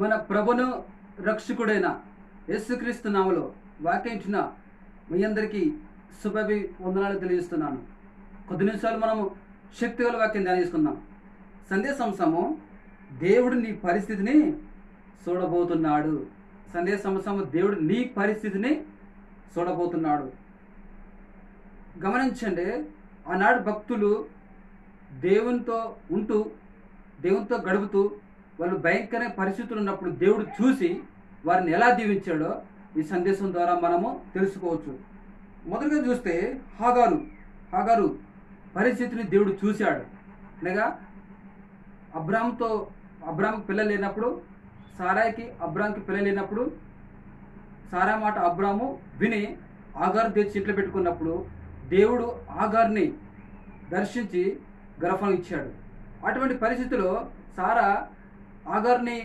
మన ప్రభును రక్షకుడైన యేసుక్రీస్తు నామలో వాకించిన మీ అందరికీ శుభవి వందనాలు తెలియజేస్తున్నాను. కొద్ది నిమిషాలు మనము శక్తిగల వాక్యం ధ్యానిస్తున్నాం సందేశంశము దేవుడు నీ పరిస్థితిని చూడబోతున్నాడు. సందేశంశము దేవుడు నీ పరిస్థితిని చూడబోతున్నాడు. గమనించండి ఆనాడు భక్తులు దేవునితో ఉంటూ దేవునితో గడుపుతూ వాళ్ళు భయంకర పరిస్థితులు ఉన్నప్పుడు దేవుడు చూసి వారిని ఎలా దీవించాడో ఈ సందేశం ద్వారా మనము తెలుసుకోవచ్చు. మొదటగా చూస్తే హాగారు. హాగారు పరిస్థితిని దేవుడు చూశాడు. అనగా అబ్రామ్తో అబ్రామ్కి పిల్లలు లేనప్పుడు సారాయికి అబ్రామ్కి పిల్లలు లేనప్పుడు సారా మాట అబ్రాము విని ఆగారు తెచ్చి ఇంట్లో పెట్టుకున్నప్పుడు దేవుడు ఆగార్ని దర్శించి గర్భం ఇచ్చాడు. అటువంటి పరిస్థితిలో సారా ఆగార్ని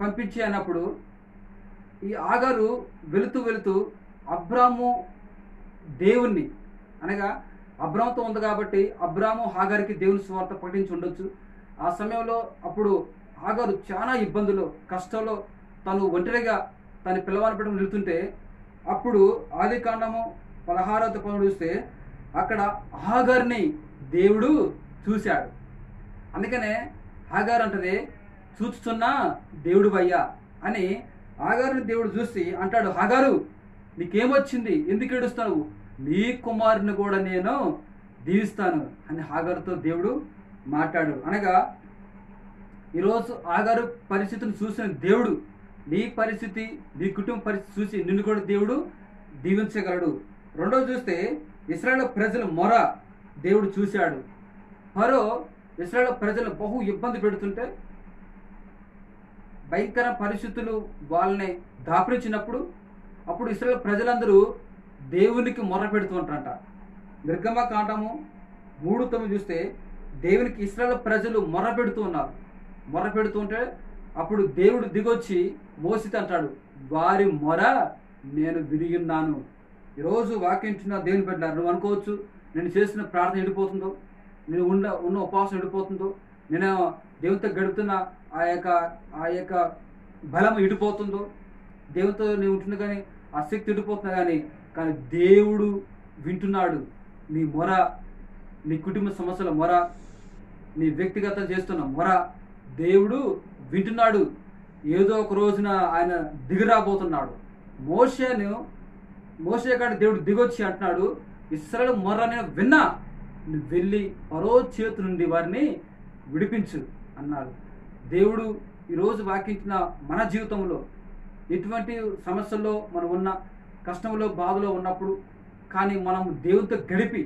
పంపించి అన్నప్పుడు ఈ ఆగారు వెళుతూ వెళుతూ అబ్రాము దేవుణ్ణి అనగా అబ్రాముతో ఉంది కాబట్టి అబ్రాము ఆగారికి దేవుని స్వార్థ పఠించి ఉండొచ్చు. ఆ సమయంలో అప్పుడు ఆగారు చాలా ఇబ్బందులు కష్టంలో తను ఒంటరిగా తన పిల్లవాడిని పెట్టడం నిలుతుంటే అప్పుడు ఆది కాండము పదహారవ పనులు చూస్తే అక్కడ హాగారిని దేవుడు చూశాడు. అందుకనే హాగారు అంటది చూచుచున్నా దేవుడు అయ్యా అని ఆగారుని దేవుడు చూసి అంటాడు ఆగారు నీకేమొచ్చింది? ఎందుకు ఏడుస్తావు? నీ కుమారుని కూడా నేను దీవిస్తాను. అని ఆగారుతో దేవుడు మాట్లాడు. అనగా ఈరోజు ఆగారు పరిస్థితిని చూసిన దేవుడు నీ పరిస్థితి నీ కుటుంబ పరిస్థితి చూసి నిన్ను కూడా దేవుడు దీవించగలడు. రెండోది చూస్తే ఇస్రాయల్ ప్రజల మొర దేవుడు చూశాడు. మరో ఇస్రాయల్ ప్రజలు బహు ఇబ్బంది పెడుతుంటే భయంకర పరిస్థితులు వాళ్ళని దాపురించినప్పుడు అప్పుడు ఇస్రాయల్ ప్రజలందరూ దేవునికి మొర్ర పెడుతుంటారంట. నిర్గమ కాండము మూడు తొమ్మిది చూస్తే దేవునికి ఇస్రాయల్ ప్రజలు మొర్ర పెడుతూ ఉన్నారు. మొర్ర పెడుతుంటే అప్పుడు దేవుడు దిగొచ్చి మోసితే అంటాడు వారి మొర నేను విరిగిన్నాను ఈరోజు వాకించిన దేవుని పెట్టారు నువ్వు అనుకోవచ్చు నేను చేసిన ప్రార్థన ఎండిపోతుందో నేను ఉన్న ఉన్న ఉపవాసం ఎండిపోతుందో నేను దేవునితో గడుపుతున్న ఆ యొక్క ఆ యొక్క బలం ఇడిపోతుందో దేవునితో నేను ఉంటున్నా కానీ ఆ శక్తి ఇడిపోతున్నా కానీ కానీ దేవుడు వింటున్నాడు. నీ మొర నీ కుటుంబ సమస్యల మొర నీ వ్యక్తిగతం చేస్తున్న మొర దేవుడు వింటున్నాడు. ఏదో ఒక రోజున ఆయన దిగిరాబోతున్నాడు. మోషేను మోసే కాడ దేవుడు దిగొచ్చి అంటున్నాడు ఇస్రాయల్ మొర్ర నేను విన్నా వెళ్ళి పరో చేతి నుండి వారిని విడిపించు అన్నాడు దేవుడు ఈరోజు వాకించిన మన జీవితంలో ఎటువంటి సమస్యల్లో మనం ఉన్న కష్టంలో బాధలో ఉన్నప్పుడు కానీ మనం దేవునితో గడిపి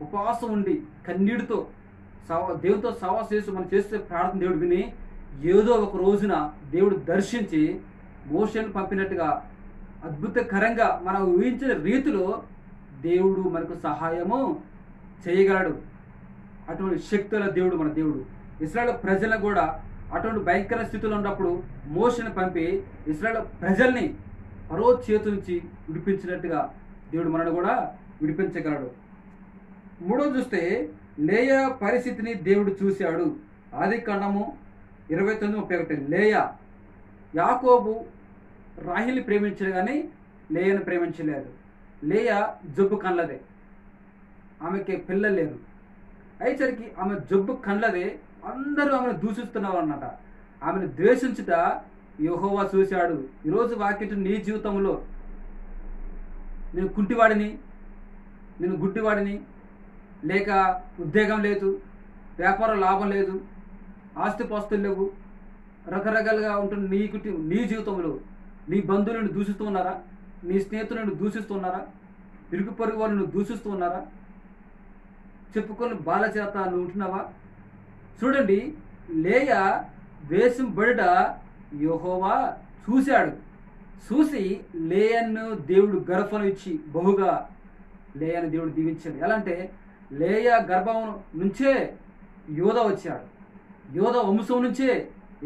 ఉపవాసం ఉండి కన్నీటితో సవా దేవునితో సవాస చేసి మనం చేసే ప్రార్థన దేవుడు విని ఏదో ఒక రోజున దేవుడు దర్శించి మోషన్ పంపినట్టుగా అద్భుతకరంగా మనం ఊహించిన రీతిలో దేవుడు మనకు సహాయము చేయగలడు. అటువంటి శక్తుల దేవుడు మన దేవుడు. ఇస్రాయల్ ప్రజలను కూడా అటువంటి భయంకర స్థితిలో ఉన్నప్పుడు మోషన్ పంపి ఇస్రాయల్ ప్రజల్ని పరో చేతు నుంచి విడిపించినట్టుగా దేవుడు మనను కూడా విడిపించగలడు. మూడో చూస్తే లేయ పరిస్థితిని దేవుడు చూశాడు. ఆది కాండము ఇరవై తొమ్మిది ముప్పై ఒకటి. లేయ యాకోబు రాహిల్ని ప్రేమించాడు కానీ లేయను ప్రేమించలేదు. లేయ జబ్బు కళ్ళదే ఆమెకి పిల్లలు లేరు. అయ్యేసరికి ఆమె జబ్బు కళ్ళదే అందరూ ఆమెను దూషిస్తున్నారు అన్నమాట ఆమెను ద్వేషించుట యహోవా చూశాడు. ఈరోజు వాక్యం నీ జీవితంలో. నేను కుంటివాడిని నేను గుడ్డివాడిని లేక ఉద్యోగం లేదు వ్యాపారం లాభం లేదు ఆస్తిపాస్తులు లేవు రకరకాలుగా ఉంటున్న నీ కుటి నీ జీవితంలో. నీ బంధువులను దూషిస్తూ ఉన్నారా? నీ స్నేహితులను దూషిస్తున్నారా ఇరుగు పొరుగు వాళ్ళను దూషిస్తూ ఉన్నారా? చెప్పుకొని బాల చేత నువ్వు ఉంటున్నావా? చూడండి లేయ వేషం బడిట యహోవా చూశాడు. చూసి లేయన్ను దేవుడు గర్భం ఇచ్చి బహుగా లేయను దేవుడు దీవించాడు. ఎలా అంటే లేయ గర్భం నుంచే యోధ వచ్చాడు. యోధ వంశం నుంచే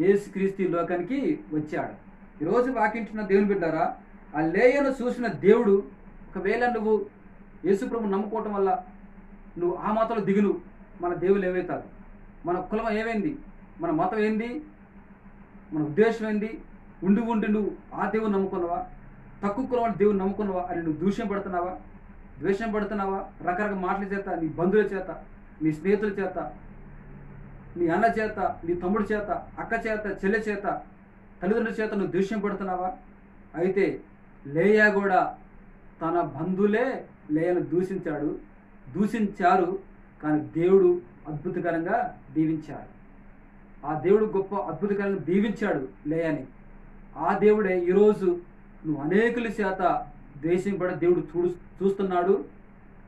ఏసుక్రీస్తు లోకానికి వచ్చాడు. ఈరోజు వాకించిన దేవుని బిడ్డారా ఆ లేయను చూసిన దేవుడు ఒకవేళ నువ్వు యేసుప్రభు నమ్ముకోవటం వల్ల నువ్వు ఆ మతంలో దిగులు. మన దేవులు ఏమవుతారు మన కులం ఏమైంది? మన మతం ఏంది? మన ఉద్దేశం ఏంది? ఉండి ఉండి నువ్వు ఆ దేవుని నమ్ముకున్నావా? తక్కువ కులం దేవుని నమ్ముకున్నావా? అని నువ్వు దూష్యం పడుతున్నావా? ద్వేషం పడుతున్నావా? రకరకాల మాటల చేత నీ బంధువుల చేత నీ స్నేహితుల చేత నీ అన్న చేత నీ తమ్ముడి చేత అక్క చేత చెల్లె చేత తల్లిదండ్రుల చేత నువ్వు దూష్యం పడుతున్నావా? అయితే లేయా కూడా తన బంధువులే లేయను దూషించాడు. దూషించారు కానీ దేవుడు అద్భుతకరంగా దీవించాడు ఆ దేవుడు గొప్ప అద్భుతకరంగా దీవించాడు లేయని. ఆ దేవుడే ఈరోజు నువ్వు అనేకుల చేత ద్వేషింపడ దేవుడు చూడు చూస్తున్నాడు.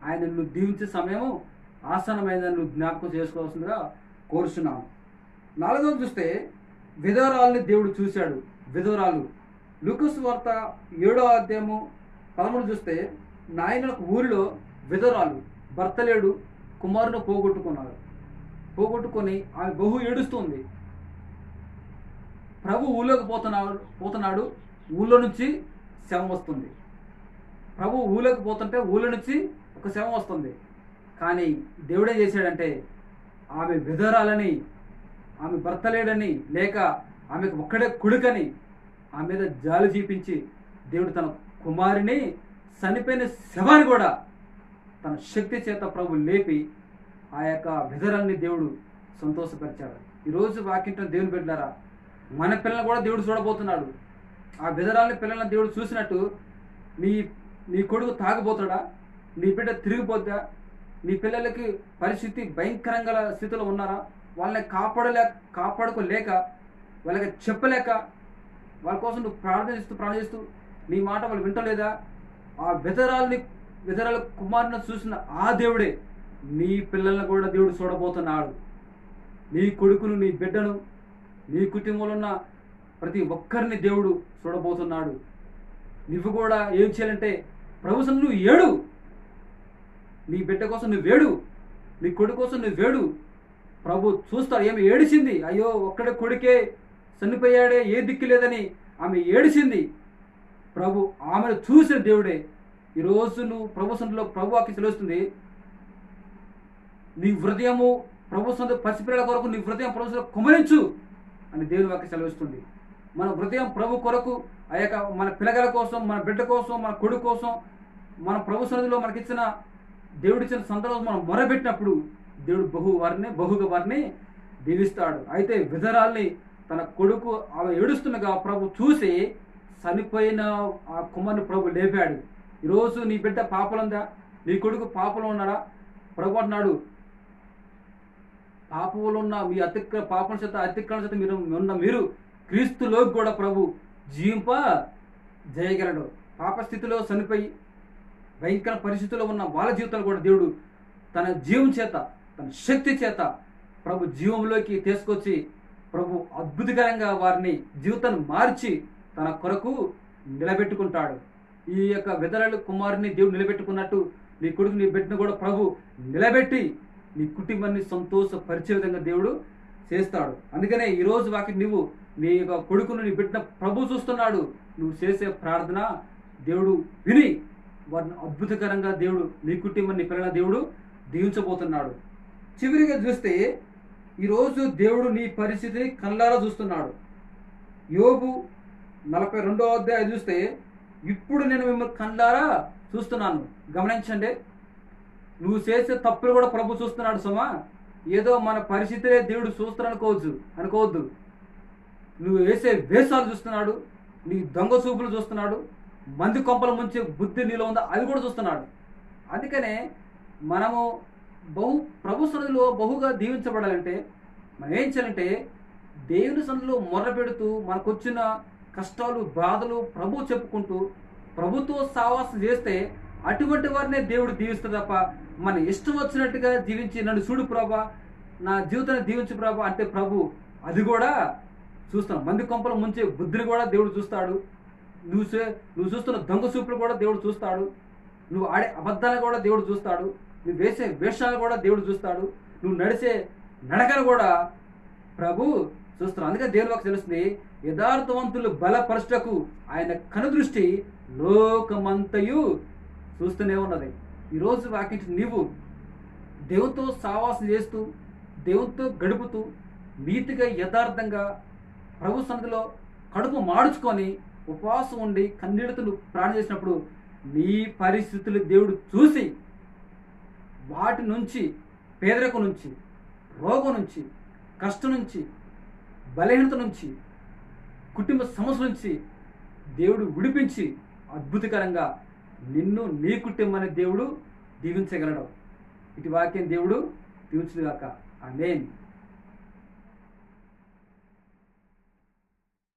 ఆయన నువ్వు దీవించే సమయము ఆసనమైందని నువ్వు జ్ఞాపకం చేసుకోవాల్సిందిగా కోరుచున్నాను. నాలుగవది చూస్తే విధవరాల్ని దేవుడు చూశాడు. విధవరాలు. లూకస్ వార్త ఏడో అధ్యాయము పదమూడు చూస్తే నాయనకు ఊరిలో విధవరాలు. భర్త లేడు పోగొట్టుకున్నారు. పోగొట్టుకొని ఆమె బహు ఏడుస్తుంది. ప్రభు ఊళ్ళోకి పోతున్నాడు పోతున్నాడు ఊళ్ళో నుంచి శవం వస్తుంది. ప్రభు ఊళ్ళోకి పోతుంటే ఊళ్ళో నుంచి ఒక శవం వస్తుంది. కానీ దేవుడే చేశాడంటే ఆమె విధరాలని ఆమె భర్త లేడని లేక ఆమెకు ఒక్కడే కొడుకని ఆమె మీద జాలి చూపించి దేవుడు తన కుమారుని చనిపోయిన శవాన్ని కూడా తన శక్తి చేత ప్రభు లేపి ఆ యొక్క విధరాన్ని దేవుడు సంతోషపరిచాడు. ఈరోజు వాకింట్లో దేవుని బిడ్డారా మన పిల్లల్ని కూడా దేవుడు చూడబోతున్నాడు. ఆ విధరాల్ని పిల్లల్ని దేవుడు చూసినట్టు నీ నీ కొడుకు తాగబోతాడా? నీ బిడ్డ తిరిగిపోద్దా? నీ పిల్లలకి పరిస్థితి భయంకరంగా స్థితిలో ఉన్నారా? వాళ్ళని కాపాడలే కాపాడుకోలేక వాళ్ళకి చెప్పలేక వాళ్ళ కోసం నువ్వు ప్రార్థిస్తూ ప్రార్థిస్తూ నీ మాట వాళ్ళు వింటలేదా? ఆ విధరాల్ని ఇతరుల కుమారుని చూసిన ఆ దేవుడే నీ పిల్లల్ని కూడా దేవుడు చూడబోతున్నాడు. నీ కొడుకును నీ బిడ్డను నీ కుటుంబంలో ఉన్న ప్రతి ఒక్కరిని దేవుడు చూడబోతున్నాడు. నువ్వు కూడా ఏం చేయాలంటే ప్రభు నువ్వు ఏడు. నీ బిడ్డ కోసం నువ్వు వేడు నీ కొడుకు కోసం నువ్వు వేడు ప్రభు చూస్తాడు ఏమి ఏడిచింది అయ్యో ఒక్కడ కొడుకే చనిపోయాడే ఏ దిక్కు లేదని ఆమె ఏడిచింది ప్రభు ఆమెను చూసిన దేవుడే ఈరోజు నువ్వు ప్రభు సందులో ప్రభు వాక్యం తెలుస్తుంది నీ హృదయము ప్రభు సందు పసిపిల్లల కొరకు నీ హృదయం ప్రభు సన్నిధిలో కుమరించు అని దేవుని వాక్యం సెలవిస్తుంది. మన హృదయం ప్రభు కొరకు ఆ యొక్క మన పిల్లగల కోసం మన బిడ్డ కోసం మన కొడుకు కోసం మన ప్రభు సన్నిధిలో మనకిచ్చిన దేవుడిచ్చిన సందర్భం మనం మొరబెట్టినప్పుడు దేవుడు బహు వారిని బహుగా వారిని దీవిస్తాడు. అయితే విధరాల్ని తన కొడుకు ఆమె ఏడుస్తుండగా ప్రభు చూసి చనిపోయిన ఆ కుమారుని ప్రభు లేపాడు. ఈరోజు నీ బిడ్డ పాపలుందా? నీ కొడుకు పాపలో ఉన్నాడా? ప్రభు అంటున్నాడు ఉన్న మీ అతిక్ర పాపం చేత అతిక్రమణ చేత మీరు ఉన్న మీరు క్రీస్తులోకి కూడా ప్రభు జీవింప జయగలడు. పాపస్థితిలో చనిపోయి భయంకర పరిస్థితుల్లో ఉన్న వాళ్ళ జీవితాలు కూడా దేవుడు తన జీవం చేత తన శక్తి చేత ప్రభు జీవంలోకి తీసుకొచ్చి ప్రభు అద్భుతకరంగా వారిని జీవితాన్ని మార్చి తన కొరకు నిలబెట్టుకుంటాడు. ఈ యొక్క విధరలు కుమారుని దేవుడు నిలబెట్టుకున్నట్టు నీ కొడుకు నీ బిడ్డను కూడా ప్రభు నిలబెట్టి నీ కుటుంబాన్ని సంతోషపరిచే విధంగా దేవుడు చేస్తాడు. అందుకనే ఈరోజు వాకి నువ్వు నీ యొక్క కొడుకును నీ బిడ్డ ప్రభు చూస్తున్నాడు. నువ్వు చేసే ప్రార్థన దేవుడు విని వారిని అద్భుతకరంగా దేవుడు నీ కుటుంబం నీ పిల్లల దేవుడు దీవించబోతున్నాడు. చివరిగా చూస్తే ఈరోజు దేవుడు నీ పరిస్థితిని కళ్ళారా చూస్తున్నాడు. యోగు నలభై రెండో అధ్యాయం చూస్తే ఇప్పుడు నేను మిమ్మల్ని కండారా చూస్తున్నాను. గమనించండి. నువ్వు చేసే తప్పులు కూడా ప్రభు చూస్తున్నాడు సుమా. ఏదో మన పరిస్థితినే దేవుడు చూస్తున్నాడు అనుకోవచ్చు అనుకోవద్దు. నువ్వు వేసే వేషాలు చూస్తున్నాడు నీ దొంగ చూపులు చూస్తున్నాడు మంది కొంపల ముంచే బుద్ధి నీలో ఉందా అది కూడా చూస్తున్నాడు. అందుకనే మనము బహు ప్రభు సన్నిధిలో బహుగా దీవించబడాలంటే మనం ఏం చేయాలంటే దేవుని సన్నిధిలో మొర్ర పెడుతూ మనకొచ్చిన కష్టాలు బాధలు ప్రభు చెప్పుకుంటూ ప్రభుతో సావాసం చేస్తే అటువంటి వారినే దేవుడు దీవిస్తుంది తప్ప మన ఇష్టం వచ్చినట్టుగా జీవించి నన్ను చూడు ప్రభా నా జీవితాన్ని దీవించు ప్రభా అంటే ప్రభు అది కూడా చూస్తాను మంది కొంపలు ముంచే బుద్ధిని కూడా దేవుడు చూస్తాడు. నువ్వు చే- నువ్వు చూస్తున్న దొంగ చూపులు కూడా దేవుడు చూస్తాడు. నువ్వు ఆడే అబద్ధాలను కూడా దేవుడు చూస్తాడు. నువ్వు వేసే వేషాలు కూడా దేవుడు చూస్తాడు. నువ్వు నడిచే నడకను కూడా ప్రభు చూస్తున్నావు. అందుకే దేవుడు ఒక తెలుస్తుంది యథార్థవంతులు బలపరచుటకు ఆయన కనుదృష్టి లోకమంతయు చూస్తూనే ఉన్నది. ఈరోజు వాకించి నీవు దేవుతో సావాసం చేస్తూ దేవునితో గడుపుతూ నీతిగా యథార్థంగా ప్రభు సన్నిధిలో కడుపు మాడుచుకొని ఉపవాసం ఉండి కన్నీడుతులు ప్రాణ ప్రాణం చేసినప్పుడు నీ పరిస్థితులు దేవుడు చూసి వాటి నుంచి పేదరికం నుంచి రోగం నుంచి కష్టం నుంచి బలహీనత నుంచి కుటుంబ సమస్య నుంచి దేవుడు విడిపించి అద్భుతకరంగా నిన్ను నీ కుటుంబాన్ని దేవుడు దీవించగలడు. ఇటు వాక్యం దేవుడు దీవించుగాక నేను